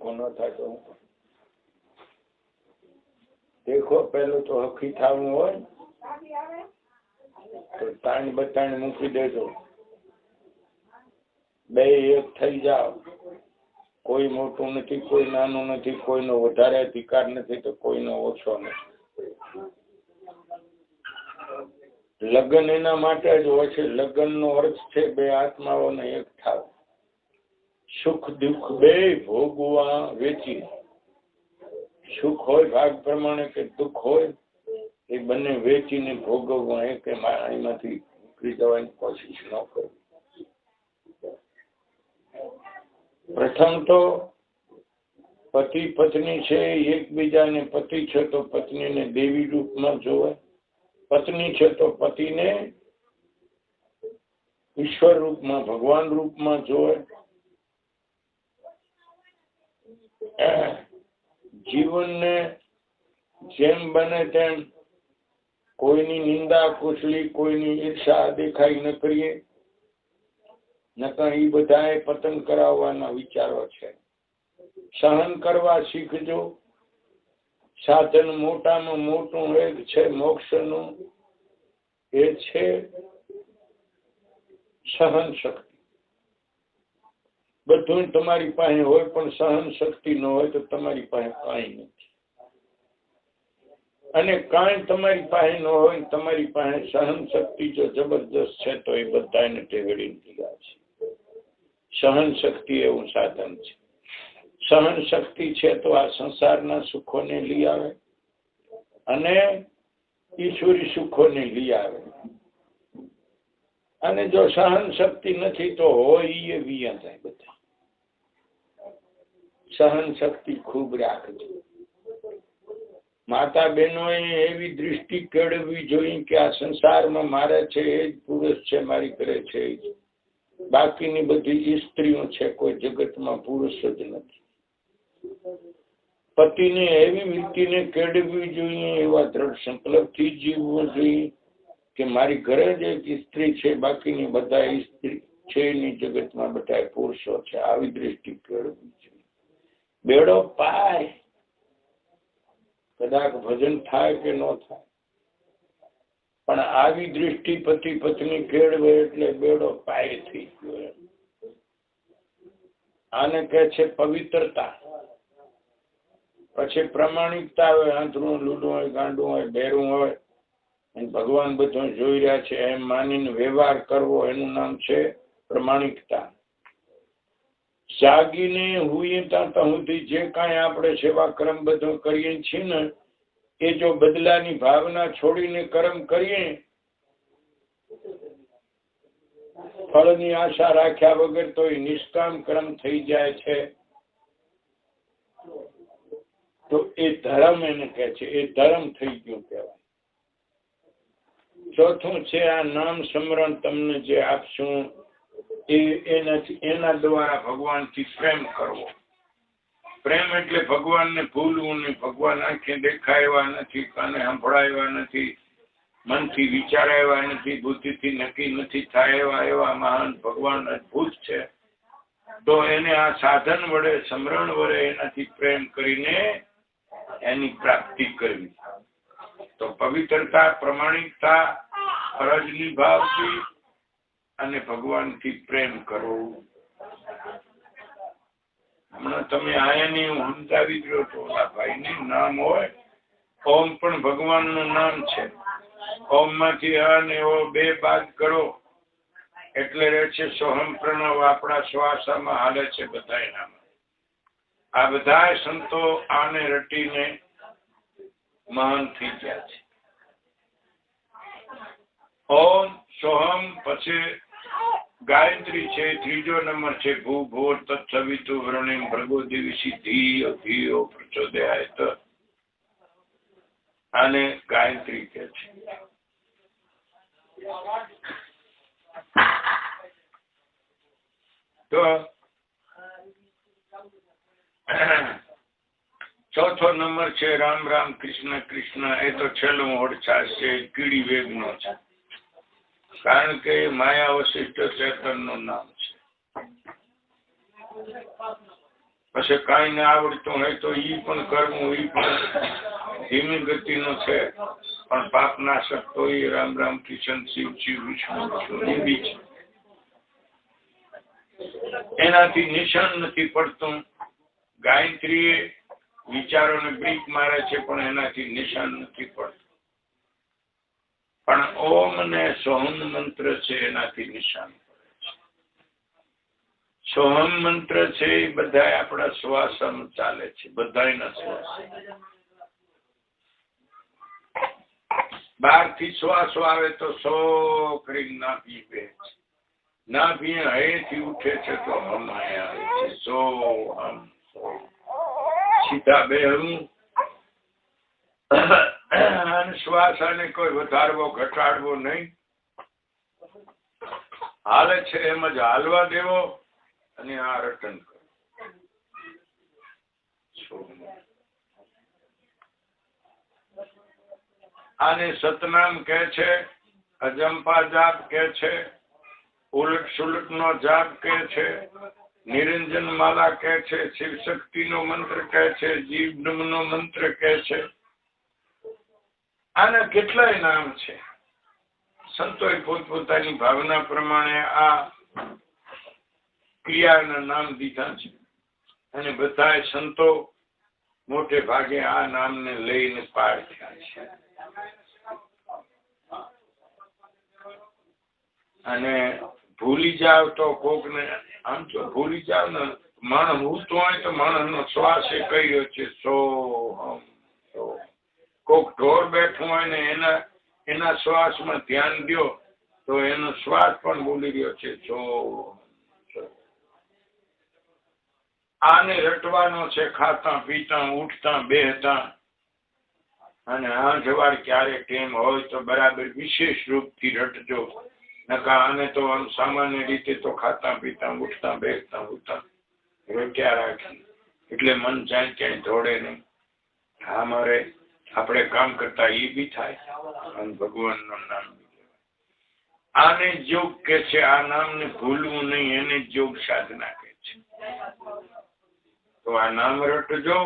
હરખો ન થાય તો દેખો પેલું તો હકી થવું હોય તો તાણી બતાણી મૂકી દેજો. બે એક થઈ જાઓ. કોઈ મોટું નથી, કોઈ નાનું નથી, કોઈનો વધારે અધિકાર નથી તો કોઈનો ઓછો નથી. લગ્ન એના માટે જ હોય છે. લગ્ન નો અર્થ છે બે આત્માઓને એક થાવ. સુખ દુઃખ બે ભોગવા વેચી. સુખ હોય ભાગ પ્રમાણે કે દુઃખ હોય, એ બંને વેચીને ભોગવવા એ કે એમાંથી નીકળી જવાની કોશિશ ન કરવી. પ્રથમ તો પતિ પત્ની છે, એકબીજાને પતિ છે તો પત્નીને દેવી રૂપમાં જોવે પત્ની છે તો પતિને ઈશ્વર રૂપમાં, ભગવાન રૂપમાં જોવે જીવનને જેમ બને તેમ કોઈની નિંદા, કુશલી, કોઈની ઈર્ષા દેખાઈ ન કરીએ. નકર એ બધાએ પતન કરાવવાના વિચારો છે. સહન કરવા શીખજો. સાધન મોટામાં મોટું એક છે, મોક્ષનું એ છે સહન શક્તિ. બધું તમારી પાસે હોય પણ સહન શક્તિ ન હોય તો તમારી પાસે કાંઈ નથી. અને કાંઈ તમારી પાસે ન હોય તમારી પાસે સહન શક્તિ જો જબરજસ્ત છે તો એ બધાને છે. સહન શક્તિ એવું સાધન છે. સહન શક્તિ છે તો આ સંસારના સુખોને લઈ આવે અને ઈશ્વરી સુખોને લઈ આવે. અને જો સહન શક્તિ નથી તો હોય એ વિયા થાય સહન શક્તિ ખૂબ રાખજો. માતા બહેનોએ એવી દ્રષ્ટિ કેળવવી જોઈએ કે આ સંસારમાં મારા છે એ જ પુરુષ છે, મારી ઘરે છે બાકીની બધી સ્ત્રીઓ છે, કોઈ જગતમાં પુરુષ જ નથી. પતિને એવી વ્યક્તિને કેળવવી જોઈએ એવા દ્રઢ સંકલ્પથી જીવવું જોઈએ કે મારી ઘરે જ એક સ્ત્રી છે, બાકીની બધા સ્ત્રી છે, એની જગતમાં બધા પુરુષો છે. આવી દ્રષ્ટિ કેળવવી બેડો પાય. કદાચ ભજન થાય કે ન થાય. પણ આવી દ્રષ્ટિ પતિ પત્ની કેળવે એટલે બેડો પાય થઈ ગયો આને કહે છે પવિત્રતા. પછી પ્રમાણિકતા હોય આંધળું લૂડું હોય, ગાંડું હોય બેરું હોય. અને ભગવાન બધું જોઈ રહ્યા છે, એમ માનીને વ્યવહાર કરવો, એનું નામ છે પ્રમાણિકતા. જાગીને હુઈએ ત્યાં સુધી જે કાંઈ આપણે સેવા કર્મ બધું કરીએ છીએ ને, એ જો બદલાની ભાવના છોડીને કર્મ કરીએ, ફળની આશા રાખ્યા વગર તો એ નિષ્કામ કર્મ થઈ જાય છે. તો એ ધર્મ એને કહે છે, એ ધર્મ થઈ ગયું કહેવાય. ચોથું છે આ નામ સ્મરણ તમને જે આપશું. એ એનાથી, એના દ્વારા ભગવાનથી પ્રેમ કરવો. પ્રેમ એટલે ભગવાનને ભૂલવું નહીં. ભગવાન આંખે દેખાય નથી, કાને સંભળાય નથી, મનથી વિચારાય નથી, બુદ્ધિથી નક્કી નથી થાય એવા એવા મહાન ભગવાન અદભુત છે. તો એને આ સાધન વડે, સમરણ વડે એનાથી પ્રેમ કરીને એની પ્રાપ્તિ કરવી. તો પવિત્રતા, પ્રમાણિકતા ફરજ નિભાવવી અને ભગવાનથી પ્રેમ કરો. હમણાં તમે આયાની હું સમજાવી રહ્યો છો ભાઈ ને નામ હોય, ઓમ પણ ભગવાનનું નામ છે. ઓમમાંથી આ ને ઓ બે બાદ કરો. એટલે રહે છે સોહમ પ્રણવ, આપણા શ્વાસામાં હાલે છે બધા એનામાં આ બધા સંતો આને રટીને મહાન થઈ ગયા છે. ઓમ સોહમ, પછી ગાયત્રી છે, ત્રીજો નંબર છે ભૂ ભોર તત્સવિતુ વૃણિમ ભર્ગો દિવિશી ધીયો ધીયો પ્રચોદયાય આને ગાયત્રી કે છે. તો ચોથો નંબર છે, રામ રામ કૃષ્ણ કૃષ્ણ, એ તો છેલ્લો ઓળછા છે, કીડી વેગનો છે. કારણ કે માયા વશિષ્ઠ ચેતનનું નામ છે. પછી કઈ ના આવડતું હોય તો ઈ પણ કરવું, ઈ પણ ધીમી ગતિનો છે. પણ પાપ નાશક તો એ રામ રામ કિશન શિવ શિવ વિષ્ણુ, એ છે. એનાથી નિશાન નથી પડતું. ગાયત્રી વિચારોને બ્રીક મારે છે, પણ એનાથી નિશાન નથી પડતું. પણ ઓમ ને સોહમ મંત્ર છે એનાથી નિશાન સોહમ મંત્ર છે એ બધા આપણા શ્વાસ ચાલે છે બધા શ્વાસ. બહારથી શ્વાસ આવે તો સો કરી ના બે ના પીએ હયેથી ઉઠે છે તો હમાય આવે છે. સો હમ સીધા બેહવું અને શ્વાસ આને કોઈ વધારવો, ઘટાડવો નહીં. હાલે છે એમ જ હાલવા દેવો અને આ રટન આને સતનામ કે છે, અજંપા જાપ કે છે, ઉલટ સુલટ નો જાપ કે છે, નિરંજન માલા કે છે શિવ શક્તિ નો મંત્ર કે છે જીવ નો મંત્ર કે છે. આના કેટલાય નામ છે? સંતોએ પોતપોતાની ભાવના પ્રમાણે આ ક્રિયાના નામ દીધા છે. અને બધા સંતો મોટે ભાગે આ નામને લઈને પાર થયા છે. અને ભૂલી જાવ તો કોક ને આમ તો ભૂલી જાવ ને માણસ ઉઠતો હોય તો માણસ નો શ્વાસ એ કહ્યો છે. સો હમ કોક ઢોર બેઠું હોય ને એના એના શ્વાસમાં ધ્યાન દો તો એનો શ્વાસ પણ બોલી રહ્યો છે. સો. આને રટવાનો છે, ખાતા, પીતા, ઉઠતા, બેહતા. અને આ જવાર ક્યારેક એમ હોય તો બરાબર વિશેષ રૂપથી રટજો. નકા આને તો આમ સામાન્ય રીતે તો ખાતા, પીતા, ઉઠતા બેસતા ઉઠતા. રોક્યા રાખી. એટલે મન જાય ક્યાંય ધોડે નહીં. હા, મારે આપણે કામ કરતા એ બી થાય. અને ભગવાનનું નામ આને યોગ કે છે, આ નામને ભૂલવું નહીં, એને યોગ સાધના કે છે. તો આ નામ રટજો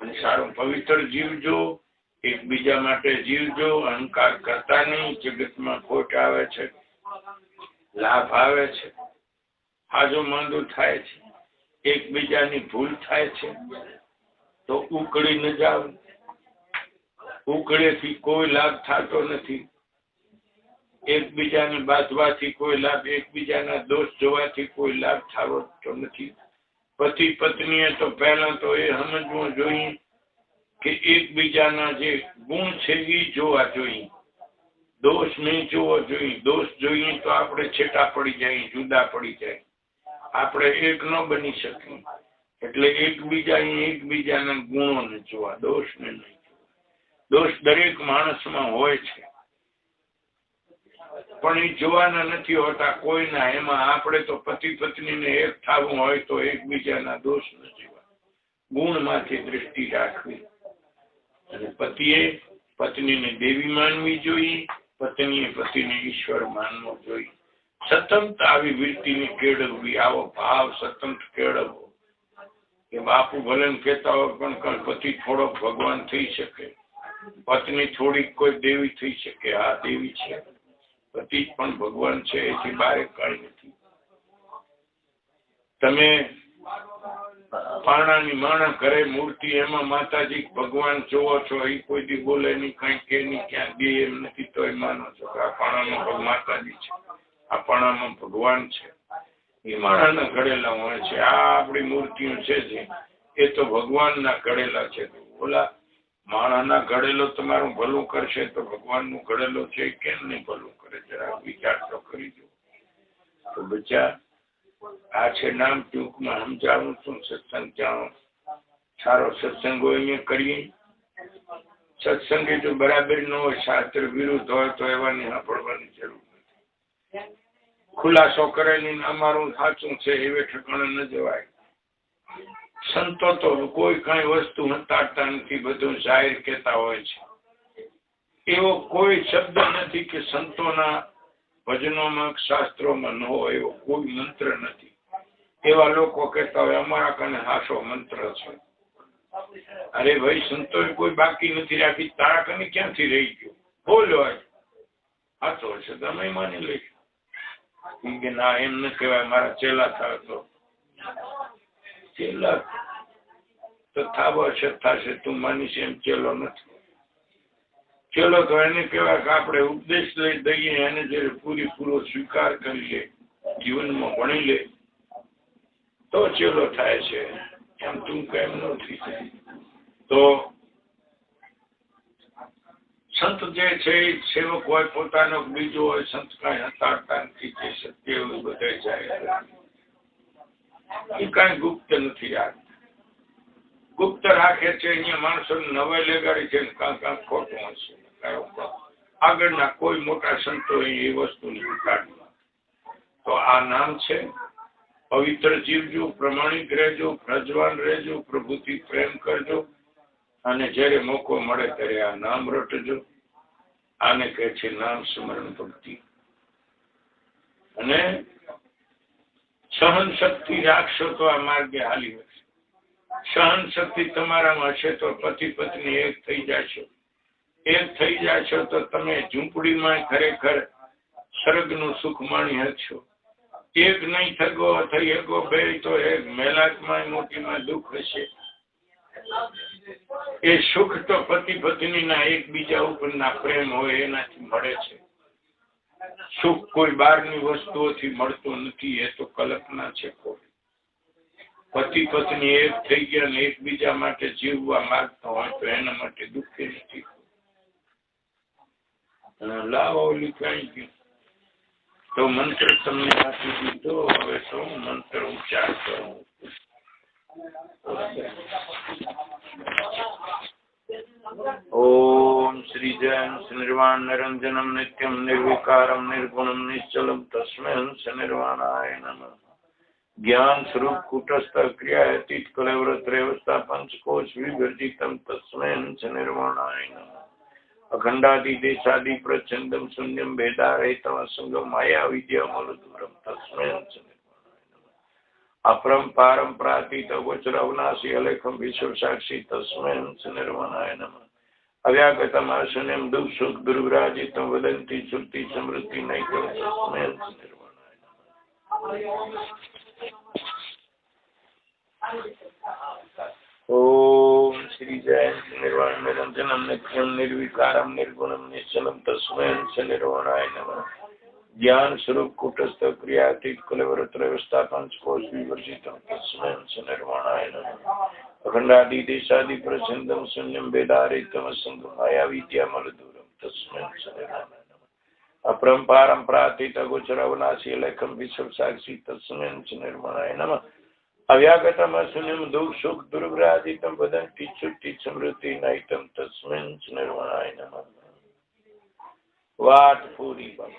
અને સારું પવિત્ર જીવજો, એકબીજા માટે જીવજો, અહંકાર કરતા નહીં, જગતમાં ખોટ આવે છે, લાભ આવે છે, હાજો માંદું થાય છે, એકબીજાની ભૂલ થાય છે, તો ઉકળી ન જાવ. ઉકળેથી કોઈ લાભ થતો નથી. એકબીજાને બાંધવાથી કોઈ લાભ, એકબીજાના દોષ જોવાથી કોઈ લાભ થતો નથી. પતિ પત્નીએ તો પહેલા તો એ સમજવું જોઈએ કે એકબીજાના જે ગુણ છે એ જોવા જોઈએ. દોષ નહીં જોવો જોઈએ. દોષ જોઈએ તો આપણે છેટા પડી જાય, જુદા પડી જાય. આપણે એક ન બની શકીએ. એટલે એકબીજા એકબીજાના ગુણો ને જોવા દોષ ને નહીં. દોષ દરેક માણસમાં હોય છે. પણ એ જોવાના નથી હોતા કોઈના. એમાં આપણે તો પતિ પત્નીને એક થવું હોય તો એકબીજાના દોષ નથી ગુણમાંથી દ્રષ્ટિ રાખવી. અને પતિએ પત્નીને દેવી માનવી જોઈએ, પત્નીએ પતિને ઈશ્વર માનવો જોઈએ. સતંત આવી વૃત્તિને કેળવવી, આવો ભાવ સતંત કેળવવો. કે બાપુ ભલે કહેતા હોય પણ પતિ થોડોક ભગવાન થઈ શકે. પત્ની થોડીક કોઈ દેવી થઈ શકે, આ દેવી છે. પતિ પણ ભગવાન છે, એથી બારે કઈ નથી. તમે પાણાની માણા કરે મૂર્તિ, એમાં માતાજી ભગવાન જોવો છો, એ કોઈ દી બોલે નહીં, કઈ કે નહીં, ક્યાં દે એમ નથી તો એ માનો છો કે આ પાણામાં માતાજી છે. આ પાણામાં ભગવાન છે. એ માણાના ઘડેલા હોય છે. આ આપણી મૂર્તિઓ છે જે, એ તો ભગવાનના ઘડેલા છે. ઓલા માણાના ઘડેલો તમારું ભલું કરશે તો ભગવાનનું ઘડેલો છે કેમ નહીં ભલું કરે? જરા વિચાર તો કરી દો. તો બચ્ચા, આ છે નામ ટૂંકમાં સમજાવું છું, સત્સંગ જાણો. સારો સત્સંગ હોય અહીંયા કરીએ. સત્સંગે જો બરાબર ન હોય, શાસ્ત્ર વિરુદ્ધ હોય તો એવાની સાંભળવાની જરૂર નથી. ખુલાસો કરેલી અમારું સાચું છે, એવે ઠેકાણે ન જવાય. સંતો તો કોઈ કઈ વસ્તુ હંતાડતા નથી, બધું જાહેર કહેતા હોય છે. એવો કોઈ શબ્દ નથી કે સંતોના ભજનોમાં શાસ્ત્રોમાં ન હોય, એવો કોઈ મંત્ર નથી. એવા લોકો કહેતા હોય, અમારા કને હાસો મંત્ર છે. અરે ભાઈ, સંતોએ કોઈ બાકી નથી રાખી, તારા કને ક્યાંથી રહી ગયો? બોલ હાચો છે તમે માની લેજો. કે ના, એમ ન કહેવાય, મારા ચેલા થાય તો. ચેલા. તો થાવો છે તું માનીશ એમ ચેલો નથી. ચેલો તો એને કહેવાય કે આપણે ઉપદેશ લઈ દઈએ, એને જયારે પૂરીપૂરો સ્વીકાર કરી લે જીવનમાં ભણી લે, તો ચેલો થાય છે. એમ તું કેમ નથી તો સંત જે છે સેવક હોય, પોતાનો બીજો હોય, સંત કાંઈ હતાડતા નથી જે સત્ય એવું બધે જાય એ કાંઈ ગુપ્ત નથી રાખતા ગુપ્ત રાખે છે અહીંયા માણસો નવે લગાડી છે ખોટું હશે. આગળના કોઈ મોટા સંતો એ વસ્તુની કાઢવા તો આ નામ છે પવિત્ર જીવજો, પ્રમાણિક રહેજો, પ્રજવાન રહેજો, પ્રભુથી પ્રેમ કરજો. અને જ્યારે મોકો મળે ત્યારે આ નામ રટજો. આને કહે છે નામ સ્મરણ ભક્તિ. અને સહન શક્તિ રાખશો તો આ માર્ગે હાલી હશે સહન શક્તિ તમારામાં હશે તો પતિ પત્ની એક થઈ જશો. એક થઈ જશો તો તમે ઝૂંપડીમાં ખરેખર સ્વર્ગનું સુખ માણી હશો. એક નહીં થગો, થઈ શકો બે તો એક મેલાકમાં મોટીમાં દુઃખ હશે. એ સુખ તો પતિ પત્નીના એકબીજા ઉપરના પ્રેમ હોય, એનાથી મળે છે. સુખ કોઈ બહારની વસ્તુઓથી મળતું નથી, એ તો કલ્પના છે ખોટી પતિ પત્ની એક થઈ ગયા ને એકબીજા માટે જીવવા માંગતા હોય તો એના માટે દુઃખી નથી. લાવો ઓલી કઈ ગયું? તો મંત્ર તમને આપી દીધો, હવે તો હું મંત્ર ઉચ્ચાર કરું निर्वाण निरञ्जनं नित्यं निर्विकारं निर्गुणं निश्चलं तस्मै हंस निर्वाणाय नमः ज्ञान स्वरूप कूटस्थ क्रिया अतीत कलव्रत रेवस्था पंचकोश विवर्जितम तस्मै हंस निर्वाणाय नमः અખંડાદિ દેશાદિ પ્રચંડમ શૂન્યમ ભેદા રહિતમ અસંગમ માયા વિદ્યા મલદૂરમ તસ્મય અપરમ પારમ પ્રાતીત અગોચર અવનાશી અલેખમ વિશ્વ સાક્ષી તસ્મય હંસ નિર્વાણાય નમઃ અવ્યાગત માસુનેમ દુઃખ સુખ દુર્વિરાજિત વદંતી શ્રુતિ સમૃદ્ધિ નૈકમ જ્ઞાન સ્વરૂપ કુટસ્થ ક્રિયાતીત કુલવરત્ર વ્યવસ્થા પંચકોશ વિવર્જિતમ નિર્વાણાય નમઃ अखंडादि देशादि प्रचंडम शून्यम वेदारितम असंख्य माया विद्या मलदूरम तस्में अपरम पारम प्रातीत गोचर अवनाशी लेखम विश्व साक्षी तस्में निर्मणाय नम। अव्यागतम शून्यम दुख सुख दुर्ग्रादितम वदन टीचु टीच मृति नयितम तस्में निर्मणाय नम। वाट पूरी बाबा